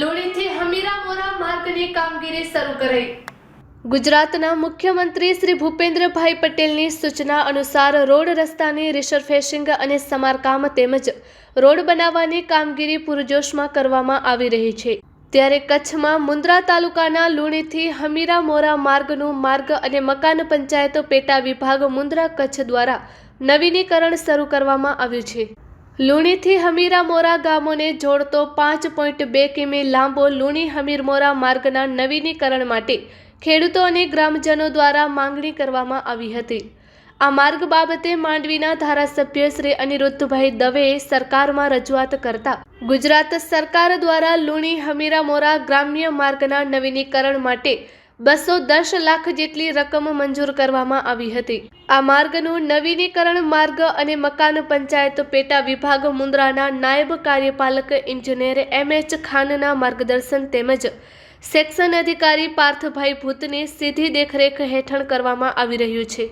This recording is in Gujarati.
લોડીથી હમીરા માર્ગની કામગીરી શરૂ કરાઈ. ગુજરાતના મુખ્યમંત્રી શ્રી ભૂપેન્દ્રભાઈ પટેલની સૂચના અનુસાર રોડ રસ્તાની રિસર્ફેસિંગ અને સમારકામ તેમજ રોડ બનાવવાની કામગીરી પૂરજોશમાં કરવામાં આવી રહી છે. ત્યારે કચ્છમાં મુન્દ્રા તાલુકાના લુણીથી હમીરા મોરા માર્ગનું માર્ગ અને મકાન પંચાયત પેટા વિભાગ મુન્દ્રા કચ્છ દ્વારા નવીનીકરણ શરૂ કરવામાં આવ્યું છે. લુણીથી હમીરા મોરા ગામોને જોડતો પાંચ પોઈન્ટ બે કિમી લાંબો લુણી હમીરમોરા માર્ગના નવીનીકરણ માટે ખેડૂતો અને ગ્રામજનો દ્વારા માંગણી કરવામાં આવી હતી. આ માર્ગ બાબતે માંડવીના ધારાસભ્ય શ્રી અનિરુદ્ધભાઈ દવેએ સરકારમાં રજૂઆત કરતા ગુજરાત સરકાર દ્વારા લુણી હમીરા મોરા ગ્રામ્ય માર્ગના નવીનીકરણ માટે બસો દસ લાખ જેટલી રકમ મંજૂર કરવામાં આવી હતી. આ માર્ગનું નવીનીકરણ માર્ગ અને મકાન પંચાયત પેટા વિભાગ મુન્દ્રાના નાયબ કાર્યપાલક ઇજનેર એમ એચ ખાનના માર્ગદર્શન તેમજ સેક્શન અધિકારી પાર્થભાઈ ભૂતની સીધી દેખરેખ હેઠળ કરવામાં આવી રહ્યું છે.